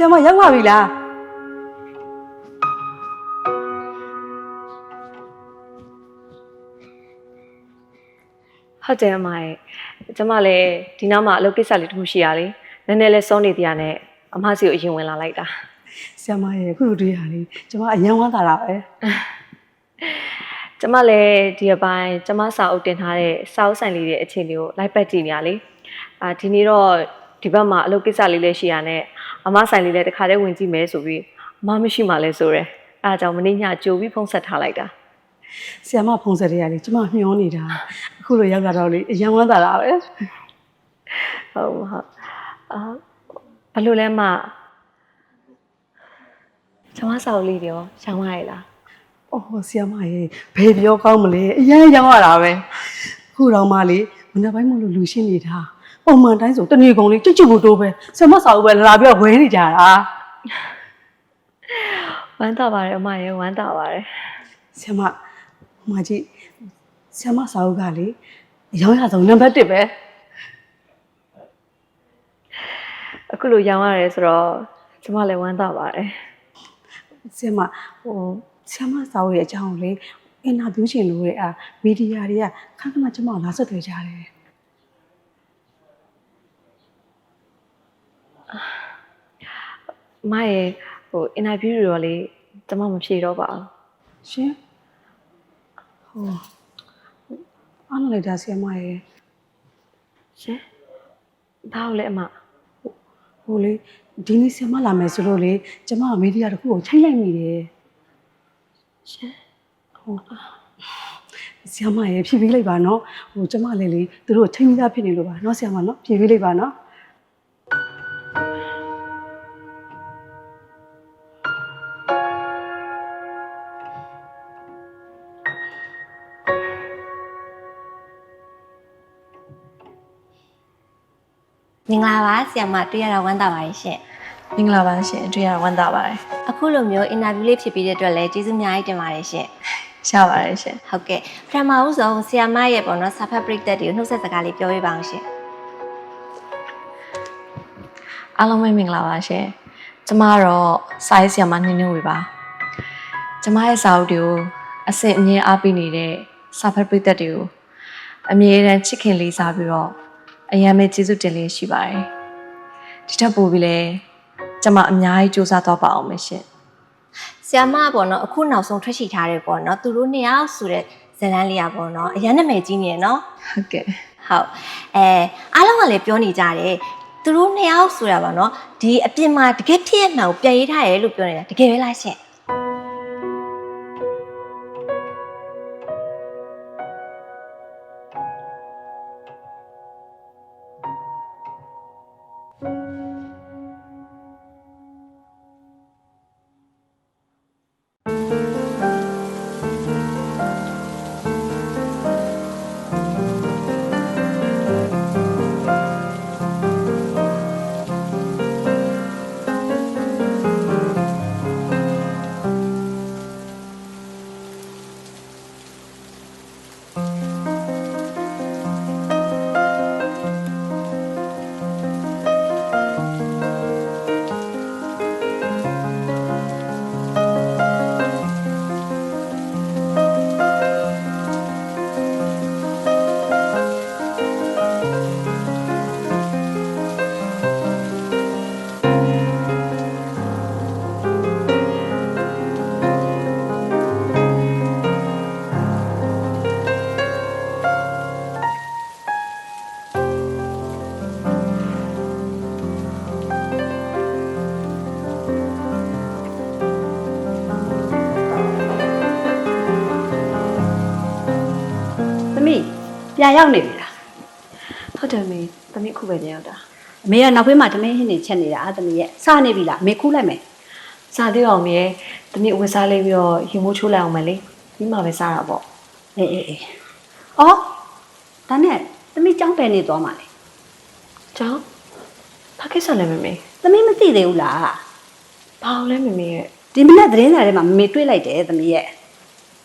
ဆရာမရောက်လာပြီလားဟုတ်တယ်အမရဲ့ကျမလည်းဒီနောက်မှာအလုပ်ကိစ္စလေးတစ်ခုရှိရလေနည်းနည်းလေးစောနေတရားနဲ့အမစီကိုအရင်ဝင်လာလိုက်တာဆရာမရဲ့ခုလိုတွေ့ရလေကျမအယံဝမ်းသာတာပဲကျမလည်းဒီအပိုင်းကျမစာအုပ်တင်ထားတဲ့စာအုပ်ဆိုင်လေးရဲ့အခြေအနေကိုလိုက်ပတ်ကြည့်နေရလေအာဒီနေ့တော့ဒီဘက်မှာအလုပ်ကိစ္စလေးလည်းရှိရနဲ့ အမဆိုင်လေးလည်းတစ်ခါတည်းဝင်ကြည့်မယ်ဆိုပြီးအမမရှိမှလဲဆိုရယ်အဲဒါကြောင့်မနေ့ညကြိုပြီးဖုန်းဆက်ထားလိုက်တာဆရာမဖုန်းဆက်ရလေကျမမျောနေတာအခုလိုရောက်လာတော့လေအယံဝမ်းသာတာပဲဟုတ်ဟုတ်အာဘယ်လိုလဲမကျမစာအုပ်လေးတွေရောရှောင်းရည်လားအော်ဆရာမရဲ့ဘယ်ပြောကောင်းမလဲအယံရောင်းရတာပဲခုတော့မှလေမနေ့ပိုင်းမလို့လူရှင်းနေတာ ပုံမှန်တိုင်းဆိုတနေ့ကုန်လေးကြွကြွကိုတိုးပဲဆရာမစာအုပ်ပဲလာပြီးတော့ဝဲနေကြတာဝမ်းသာပါတယ်အမရေဝမ်းသာပါတယ်ဆရာမဟိုမကြီးဆရာမစာအုပ်ကလေအရောင်းရဆုံးနံပါတ်1ပဲအခုလိုရောင်းရတယ်ဆိုတော့ကျမလည်းဝမ်းသာပါတယ်ဆရာမဟိုဆရာမစာအုပ်ရဲ့အကြောင်းကိုလေအင်တာဗျူးချင်လို့လေအာမီဒီယာတွေကခဏခဏကျမကိုလာဆက်သွယ်ကြတယ် မရေဟိုအင်တာဗျူးတွေတော့လေကျမမဖြေတော့ပါဘူးရှင်ဟိုအားလုံးလိုက်တာဆရာမရဲ့ရှင်ဘာလို့လဲအမဟိုလေဒီနေ့ဆရာမလာမယ်ဆိုလို့လေကျမကမီဒီယာတစ်ခုကိုချိန်လိုက်မိတယ်ရှင်ဟိုဆရာမရဲ့ဖြည့်ပေးလိုက်ပါနော်ဟိုကျမလည်းလေသူတို့ချိန်မိသားဖြစ်နေလို့ပါနော်ဆရာမနော်ဖြည့်ပေးလိုက်ပါနော် မင်္ဂလာပါဆရာမတွေ့ရတာဝမ်းသာပါတယ်ရှင်မင်္ဂလာပါရှင်တွေ့ရတာဝမ်းသာပါတယ်အခုလိုမျိုးအင်တာဗျူးလေးဖြစ်ပြီးတဲ့အတွက်လည်းကျေးဇူးအများကြီးတင်ပါတယ်ရှင်ရှားပါတယ်ရှင်ဟုတ်ကဲ့ပထမဦးဆုံးဆရာမရဲ့ပေါ့နော်စာဖတ်ပရိသတ်တွေကိုနှုတ်ဆက်စကားလေးပြောပြပါအောင်ရှင်အားလုံးပဲမင်္ဂလာပါရှင်ကျမကတော့စာရေးဆရာမနှင်းနှင်းဝေပါကျမရဲ့စာအုပ်တွေကိုအစစ်အမြင်အားပေးနေတဲ့စာဖတ်ပရိသတ်တွေကိုအမြဲတမ်းချစ်ခင်လေးစားပြီးတော့ အယံမဲ့ကျေးဇူးတင်လေးရှိပါတယ်ဒီထက်ပိုပြီးလဲကျမအများကြီးစူးစမ်းသွားပါအောင်မရှင်ဆရာမပေါ့နော်အခုနောက်ဆုံးထွက်ရှိထားတဲ့ပေါ့နော်သူတို့နှစ်ယောက်ဆိုတဲ့ဇာတ်လမ်းလေးอ่ะပေါ့နော်အရင်နာမည်ကြီးနေရနော်ဟုတ်ကဲ့ဟုတ်အဲအားလုံးကလည်းပြောနေကြတယ်သူတို့နှစ်ယောက်ဆိုတာပါနော်ဒီအပြင်မှာတကယ်ဖြစ်ရမှန်ကိုပြန်ရေးထားတယ်လို့ပြောနေတာတကယ်ပဲလားရှင် ပြန်ရောက်နေပြီလားဟုတ်တယ်မေသမီးခုပဲပြန်ရောက်တာအမေကနောက်ဖေးမှာတမင်းဟင်းနေချက်နေတာအာသမီးရဲ့စနေပြီလားအမေခူးလိုက်မယ်စားသေးအောင်မေသမီးအဝတ်စားလေးပြီးတော့ရင်မိုးချိုးလိုက်အောင်မယ်လေပြီးမှပဲစားတာပေါ့အေးအေးအေးအော်ဒါနဲ့သမီးကြောင်းပယ်နေသွားမှာလေကျောင်းဘာကိစ္စလဲမေမေသမီးမသိသေးဘူးလားဘာအောင်လဲမေမေရဲ့ဒီမနေ့သတင်းစာထဲမှာမမေတွေ့လိုက်တယ်သမီးရဲ့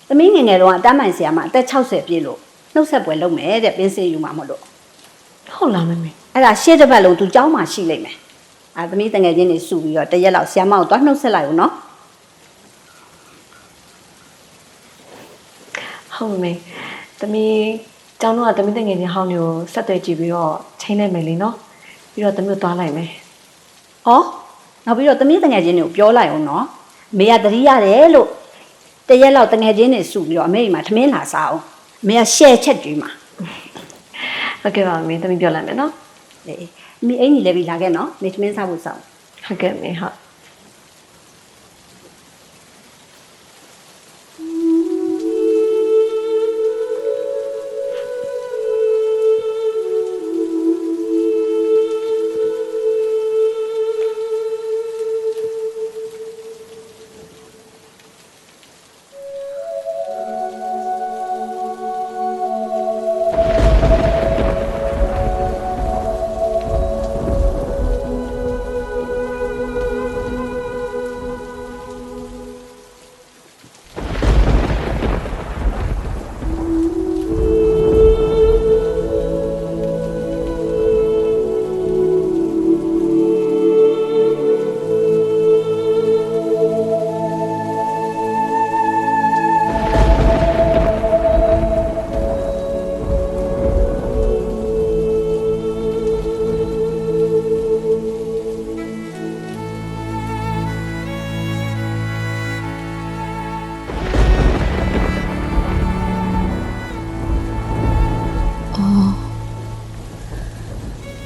သမီးငယ်ငယ်တော့အတမ်းမိုင်ဆရာမအသက်60ပြည့်လို့ နှုတ်ဆက်ပွဲလုပ်မယ်တဲ့ပင်းစင်ယူမှာမဟုတ်လို့ဟုတ်လားမေမေအဲ့ဒါရှေ့တစ်ပတ်လုံးသူကြောင်းမှာရှိလိမ့်မယ်အာသမီးတငယ်ချင်းတွေစုပြီးတော့တရက်လောက်ဆီယမကိုသွားနှုတ်ဆက်လိုက်ဦးနော်ဟုတ်ပါမယ်သမီးကျောင်းတော့သမီးတငယ်ချင်းဟောင်းတွေကိုဆက်သွယ်ကြည့်ပြီးတော့ချိန်လိုက်မယ်လေနော်ပြီးတော့သမီးတို့သွားလိုက်မယ်ဟောနောက်ပြီးတော့သမီးတငယ်ချင်းတွေကိုပြောလိုက်အောင်နော်အမေကတတိရတယ်လို့တရက်လောက်တငယ်ချင်းတွေစုပြီးတော့အမေအိမ်မှာထမင်းလာစားအောင် အမေကရှယ်ချက်တွေးမှာဟုတ်ကဲ့ပါမင်းသမီးပြောလိုက်မယ်နော်အေးအမေအိမ်ကြီးလည်းပြီးလာခဲ့နော်အမေထမင်းစားဖို့စောင့်ဟုတ်ကဲ့မင်းဟုတ်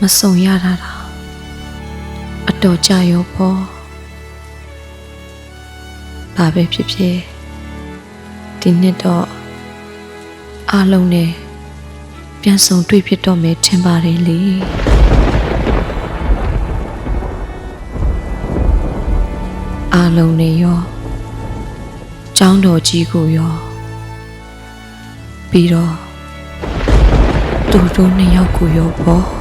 မစုံရတာတာအတော်ကြာရောပေါ့ဘာပဲဖြစ်ဖြစ်ဒီနှစ်တော့အားလုံးနဲ့ပြန်ဆုံတွေ့ဖြစ်တော့မယ်ထင်ပါတယ်လေအားလုံးနဲ့ရောចောင်းတော်ကြီးကိုရောပြီးတော့သူတို့နှစ်ယောက်ကိုရောပေါ့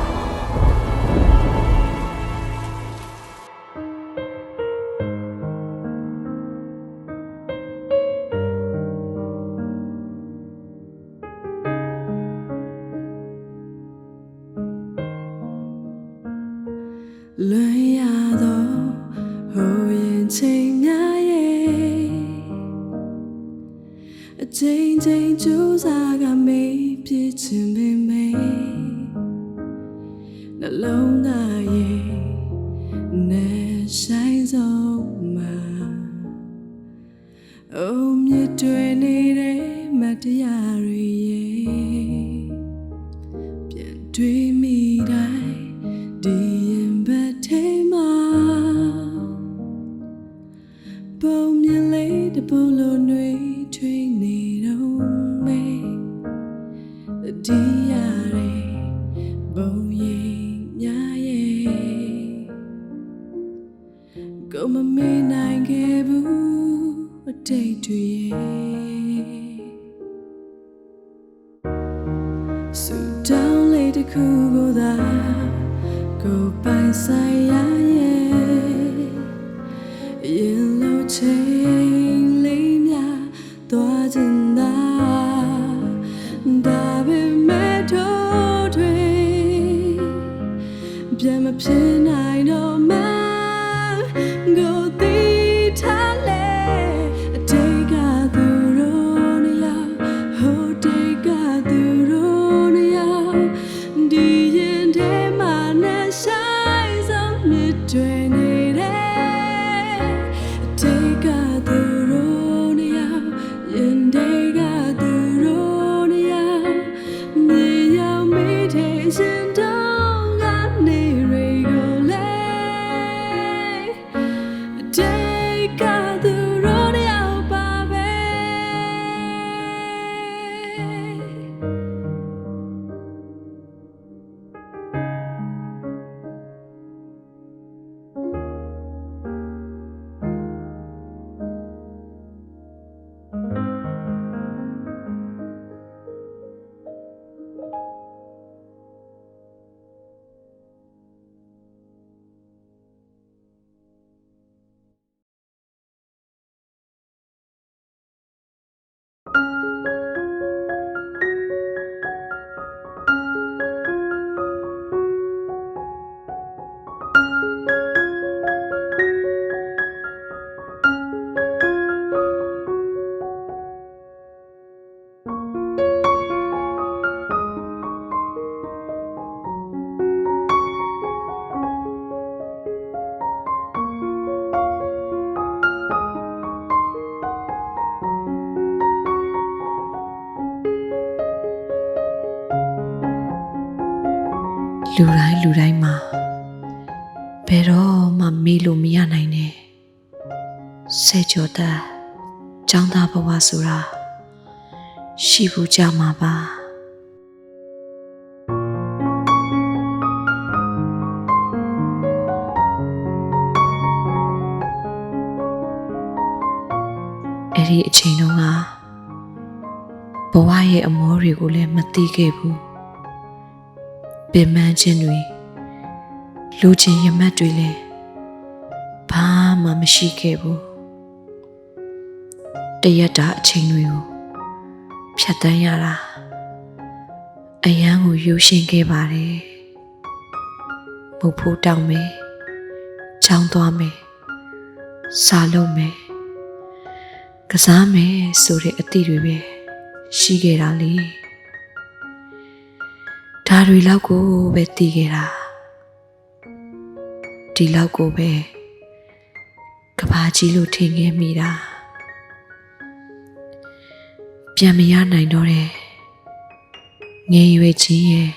လူတိုင်းလူတိုင်းမှာဘယ်တော့မှမေ့လို့မရနိုင်နဲ့စေကြောတဲ့ចောင်းသားဘဝဆိုတာရှိဘူးကြမှာပါအဲ့ဒီအချိန်တုန်းကဘဝရဲ့အမောတွေကိုလည်းမသိခဲ့ဘူး ပင်ပန်းခြင်းတွေလူချင်းရမတ်တွေလည်းဘာမှမရှိခဲ့ဘူးတရက်တာအချိန်တွေကိုဖြတ်တန်းရတာအယမ်းကိုယူရှင်ခဲ့ပါတယ်မုတ်ဖိုးတောင်းမယ်ချောင်းသွားမယ်စားလုံးမယ်ကစားမယ်ဆိုတဲ့အသည့်တွေပဲရှိခဲ့တာလေ ဒါတွေလောက်ကိုပဲတည်ခဲ့တာဒီလောက်ကိုပဲကဘာကြီးလို့ထင်ခဲ့မိတာပြန်မရနိုင်တော့တဲ့ငယ်ရွယ်ချင်းရဲ့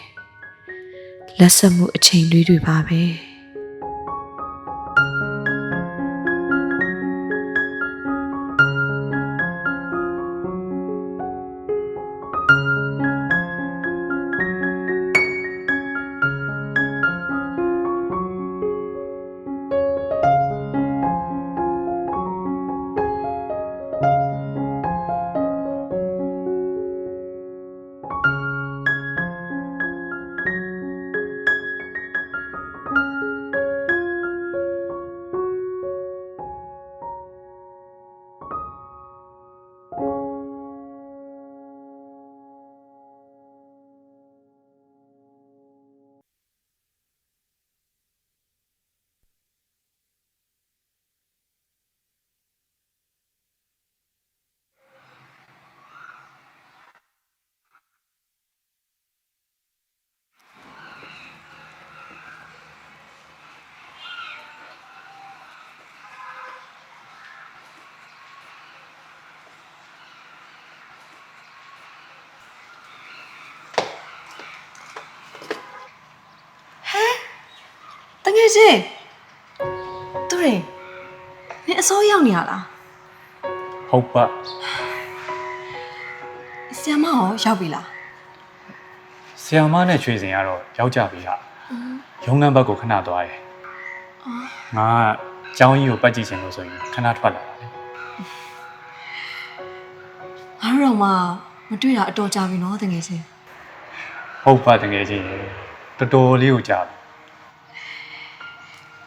လက်ဆက်မှုအချိန်တွေတွေပါပဲ ငယ်ချင်းသူရင်နင်အစိုးရောက်နေရလားဟုတ်ပါဆီယမရောရောက်ပြီလားဆီယာမနဲ့ချွေစင်ကတော့ရောက်ကြပြီဟာရုံးခန်းဘက်ကိုခဏသွားတယ်ငါကကျောင်းကြီးကိုပတ်ကြည့်ချင်လို့ဆိုရင်ခဏထွက်လာတာလေငါတို့တော့မှမတွေ့တာအတော်ကြာပြီနော်တငယ်ချင်းဟုတ်ပါတကယ်ချင်းရေတော်တော်လေးကိုကြာပြီ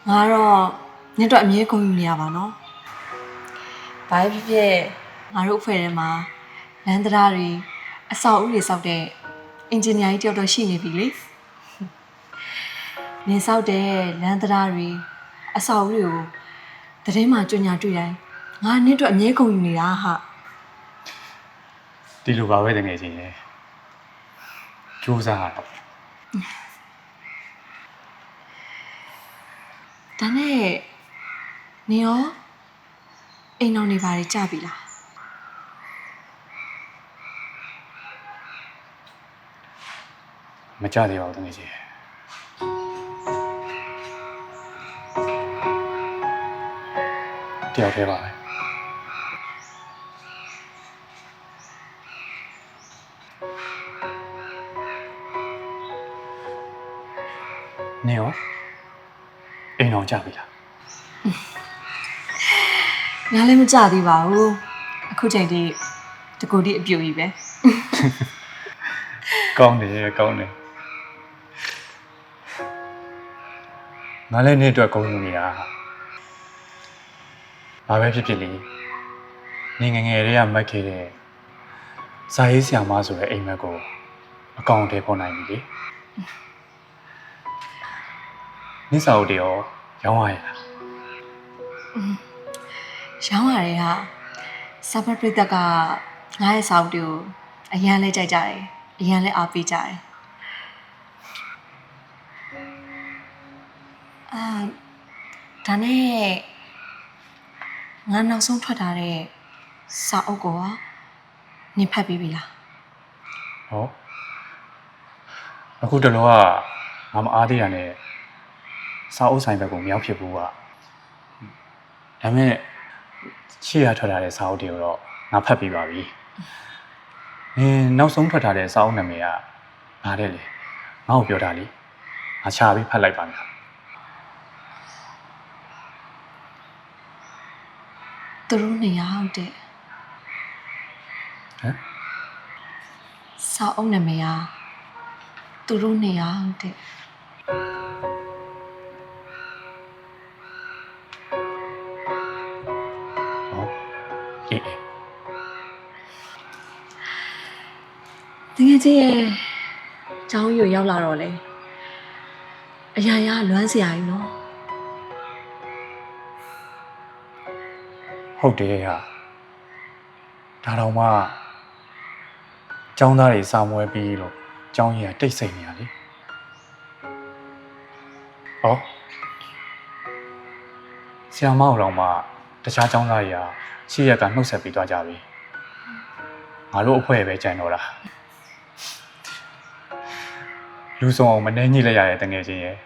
ငါတော့နင်တို့အမြဲကုန်ယူနေရပါနော်ဘာဖြစ်ဖြစ်ငါတို့အဖွဲ့ထဲမှာလန်ဒရာတွေအဆောက်အဦတွေစောက်တဲ့အင်ဂျင်နီယာကြီးတယောက်တော့ရှိနေပြီလေနင်စောက်တဲ့လန်ဒရာတွေအဆောက်အဦတွေကိုသတင်းမှကြညာတွေ့တိုင်းငါနင်တို့အမြဲကုန်ယူနေတာဟာဒီလိုပါပဲတကယ်ချင်းရေစူးစမ်းရတော့ ဒါနဲ့နင်ရောအိမ်တော်နေပါလေကြပြီလားမကြသေးပါဘူးတကယ်ချင်းတယောက်တည်းပါပဲ အိမ်တော်ကြပြီလားငါလည်းမကြသေးပါဘူးအခုချိန်ထိတကူဒီအပြူကြီးပဲကောင်းတယ်ကောင်းတယ်ငါလည်းနေ့အတွက်ကောင်းနေနေတာဘာပဲဖြစ်ဖြစ်လေနေငယ်ငယ်လေးကမက်ခဲ့တဲ့ဇာရေးဆရာမဆိုတဲ့အိမ်မက်ကိုအကောင့်ထဲပေါ်နိုင်ပြီလေနိစာဦးတရော ရောင်းရရလားရောင်းရတယ်ဟာစာဖတ်ပရိသတ်ကငါရဲ့စာအုပ်တွေကိုအရန်လဲကြိုက်ကြတယ်အရန်လဲအားပေးကြတယ်အာဒါနဲ့ငါနောက်ဆုံးထွက်ထားတဲ့စာအုပ်ကိုကနင်ဖတ်ပြီးပြီလားဟောအခုတလောကငငါမအားသေးရနဲ့ စာအုပ်ဆိုင်ဘက်ကိုမရောက်ဖြစ်ဘူးကဒါပေမဲ့ရှေ့ရထွက်လာတဲ့စာအုပ်တွေကိုတော့ငါဖတ်ပြီးပါပြီနင်နောက်ဆုံးထွက်ထားတဲ့စာအုပ်နာမည်ကဘာတဲ့လဲငါ့ကိုပြောတာလေငါချပြီးဖတ်လိုက်ပါမယ်သူတို့နေရဟုတ်တဲ့ဟမ်စာအုပ်နာမည်ကသူတို့နေရဟုတ်တဲ့ တကယ်ကြီးရဲ့ကျောင်းယူရောက်လာတော့လေအရာရာလွမ်းစရာကြီးနော်ဟုတ်တယ်ဟာဒါတော့မှចောင်းသားတွေစာမွဲပြီးလို့ចောင်းကြီးကတိတ်ဆိတ်နေရလေဟောဆရာမအောင်တော့မှ တခြားចောင်းသားတွေကရှေ့ရက်ကနှုတ်ဆက်ပြီးသွားကြပြီငါတို့အဖွဲ့ပဲကြံတော့တာလူဆောင်အောင်မနှဲညှိလိုက်ရတဲ့တငယ်ချင်းရဲ့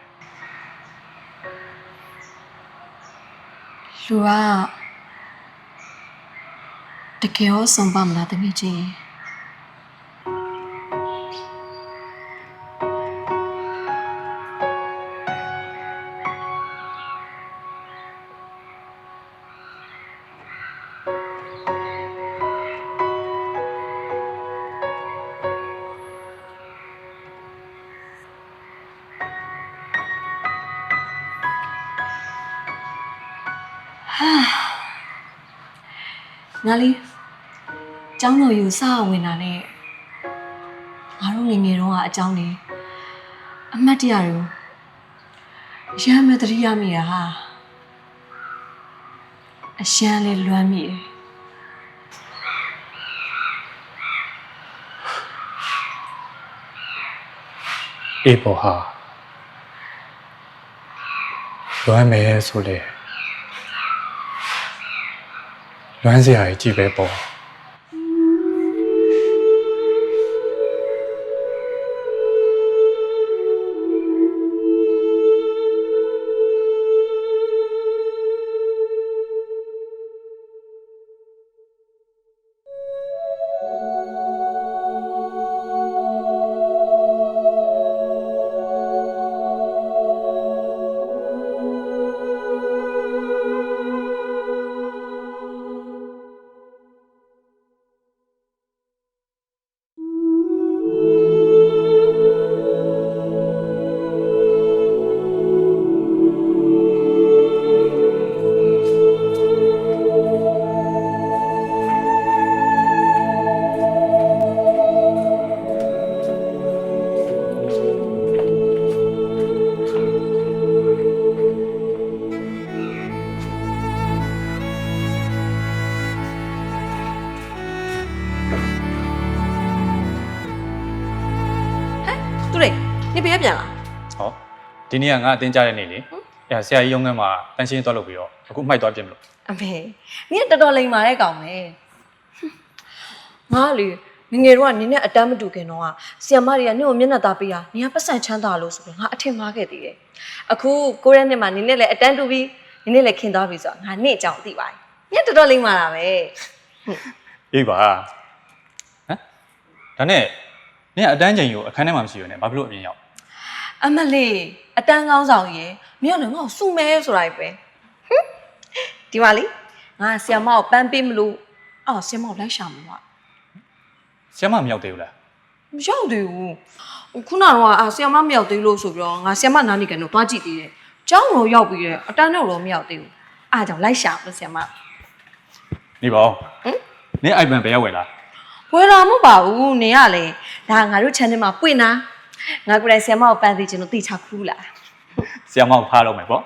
လူကတကယ်ရောစုံပါမလားတကယ်ကြီးငါ လေးကျောင်းတော်ယူစဝင်တာနဲ့ငါတို့ငယ်ငယ်တော့ကအကြောင်းနေအမတ်တရတွေကိုရမ်းမတရိရမိတာဟာအရှမ်းလေးလွမ်းမိတယ်အေးပေါ်ဟာလွမ်းမယ်ဆိုလေ လွမ်းစရာကြီးကြည့် ပြပြန်လာဟောဒီနေ့ကငါအတင်းကြတဲ့နေ့လေအဲဆရာကြီးရုံးခန်းမှာတန်းရှင်းသွားလို့ပြီးတော့အခုမှိုက်သွားပြင်မလို့အမေနင်ကတော်တော်လိမ်မာတဲ့ကောင်ပဲငါလေငငယ်တော့ကနင်နဲ့အတမ်းမတူခင်တော့ကဆီယမတွေကနင့်ကိုမျက်နှာသားပေးတာနင်ကပတ်စံချမ်းသာလို့ဆိုပြီးငါအထင်မှားခဲ့သေးတယ်အခုကိုရက်နှစ်မှာနင်နဲ့လည်းအတန်းတူပြီးနင်နဲ့လည်းခင်သွားပြီဆိုတော့ငါနေ့အကြောင်းသိပါတယ်နင်ကတော်တော်လိမ်မာတာပဲအေးပါဟမ်ဒါနဲ့နင်ကအတန်းချိန်ကိုအခန်းထဲမှာမရှိရနဲ့ဘာဖြစ်လို့အပြင်ရောက် အမလေးအတန်းကောင်းဆောင်ရေမင်းကလည်းငါ့ကိုစုမဲဆိုတာပဲဟင်ဒီပါလေငါဆီယမကိုပန်းပေးမလို့အော်ဆီယမကိုလိုက်ရှာမှာပါဆရာမမရောက်သေးဘူးလားမရောက်သေးဘူးဟိုခုနကတော့အာဆီယမမရောက်သေးလို့ဆိုပြီးတော့ငါဆီယမနားနေကန်တော့တွားကြည့်သေးတယ်ကျောင်းတော့ရောက်ပြီးတယ်အတန်းတော့တော့မရောက်သေးဘူးအားကြောင့်လိုက်ရှာလို့ဆီယမနေပါဦးဟမ်နင်အိုက်ပန်ဘယ်ရောက်ဝယ်လားဝယ်လာမဟုတ်ပါဘူးနင်ကလေဒါငါတို့ channel မှာပွင့်တာ ငါကိုယ်တိုင်ဆီယမကိုပန်းသေးချင်လို့တိချခူးလာဆရာမကိုဖားလို့မယ်ပေါ့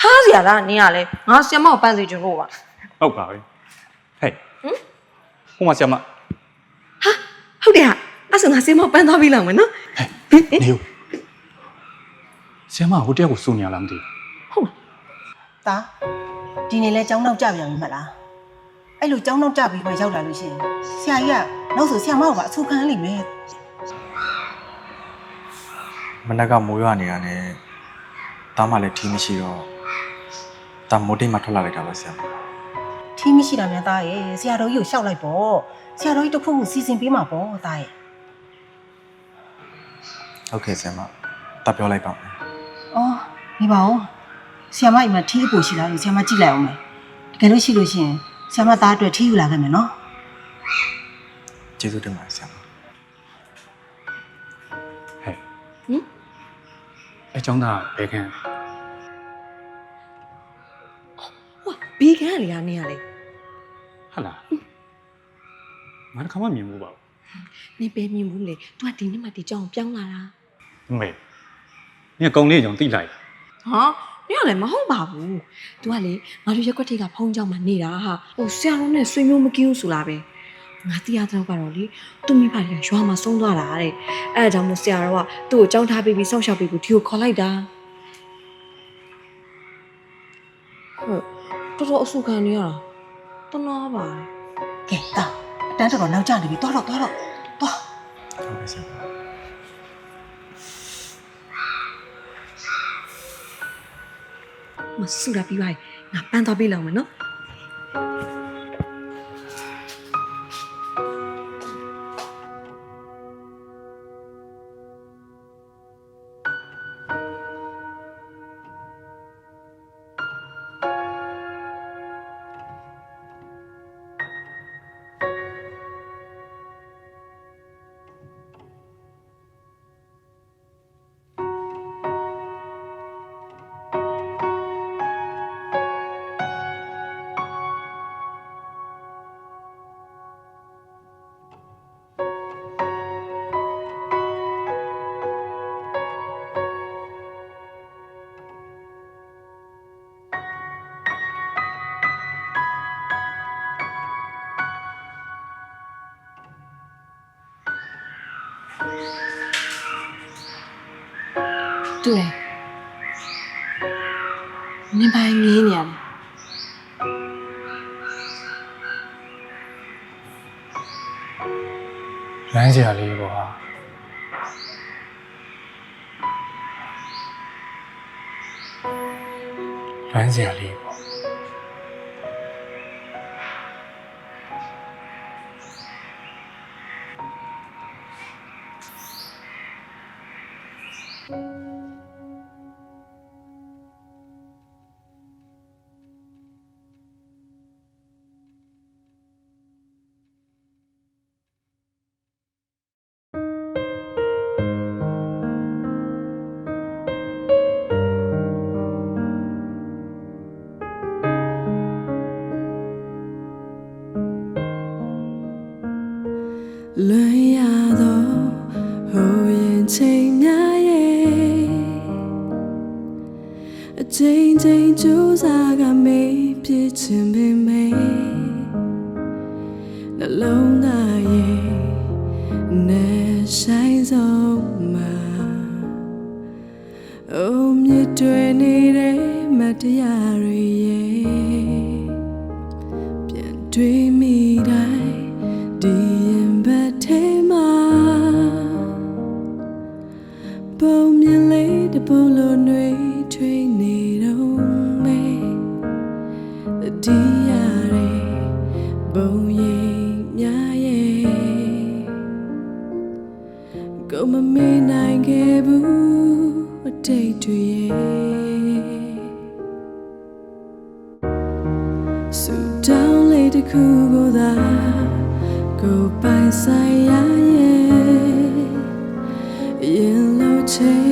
ဖားစရာလားနင်ကလေငါဆီယမကိုပန်းသေးချင်လို့ပါဟုတ်ပါပြီဟဲ့ဟိုမှာဆရာမဟုတ်တယ်ဟာအဲ့ဆိုငါဆီယမကိုပန်းသွားပြီလောက်မယ်နော်နေဦးဆရာမဟိုတယောက်ကိုစုနေရလားမသိဘူးတာဒီနေ့လဲကျောင်းနောက်ကြပြန်ပြီမလားအဲ့လိုကျောင်းနောက်ကြပြီးမှရောက်လာလို့ရှိရင်ဆရာကြီးကနောက်ဆိုဆရာမကပါအဆူခံလိမ့်မယ်င မနက်ကမိုးရွာနေတာနဲ့တားမှလည်းထီးမရှိတော့တာမိုးတိတ်မှထွက်လာလိုက်တာပါဆရာမထီးမရှိတာများသားရဲ့ဆရာတော်ကြီးကိုရှောက်လိုက်ပေါ့ဆရာတော်ကြီးတစ်ခုခုစီစဉ်ပေးမှာပေါ့သားရဲ့ဟုတ်ကဲ့ဆရာမတာပြောလိုက်ပါမယ်အော်နေပါဦးဆရာမအိမ်မှာထီးအပူရှိလားလို့ဆရာမကြည့်လိုက်အောင်မယ်တကယ်လို့ရှိလို့ရှိရင်ဆရာမသားအတွက်ထီးယူလာခဲ့မယ်နော်ကျေးဇူးတင်ပါတယ် အဲចောင်းသားဘယ်ခန်း ဟိုဘီကန်လေကနေရလေ ဟာလားငါတစ်ခါမှမြင်မှုပါဘူး နေပဲမြင်ဘူးလေ तू ကဒီနေ့မှဒီကြောင်ပြောင်းလာတာ မေနင်ကကုံလေးကြောင့်တိလိုက် ဟာညလည်းမဟုတ်ပါဘူး तू ကလေငါတို့ရက်ွက်ထိပ်ကဖုံးကြောင်မှနေတာဟာဟိုဆရာတော်နဲ့ဆွေမျိုးမကင်းဘူးဆိုလားပဲ ငါတရားတော့ကတော့လေသူမိဘတွေကရွာမှာဆုံးသွားတာတဲ့အဲအကြောင့်မို့ဆရာတော်ကသူ့ကိုကြောင်းထားပြီးပြီးစောင့်ရှောက်ပြီးပြီးဒီကိုခေါ်လိုက်တာဟုတ်တော်တော်အဆုခံနေရတာတနာပါလေကဲသားအတန်းတော်တော်နောက်ကျနေပြီသွားတော့သွားတော့သွားဟုတ်ကဲ့ဆရာမမဆူတာပြီးပါငါပန်းသွားပေးလောက်မယ်နော် တူတယ်နင်ပိုင်းငင်းနေရတယ်လမ်းစရာလေးပေါ့ဟာလမ်းစရာလေးပေါ့လွ ကြိုးစားကမေးပြချင်ပေမယ့်နှလုံးသားရဲ့နဲ့ဆိုင်ဆုံးမှာအိုမြစ်တွေနေတဲ့မတရားတွေရဲ့ပြန်တွေးမိတိုင်းဒီရင်ဘတ်ထဲမှာပုံမြင်လေးတစ်ပုံလိုနှွေးထွေးနေ ခုကိုသာကိုယ်ပိုင်ဆိုင်ရရဲ့ရင်လိုချိန်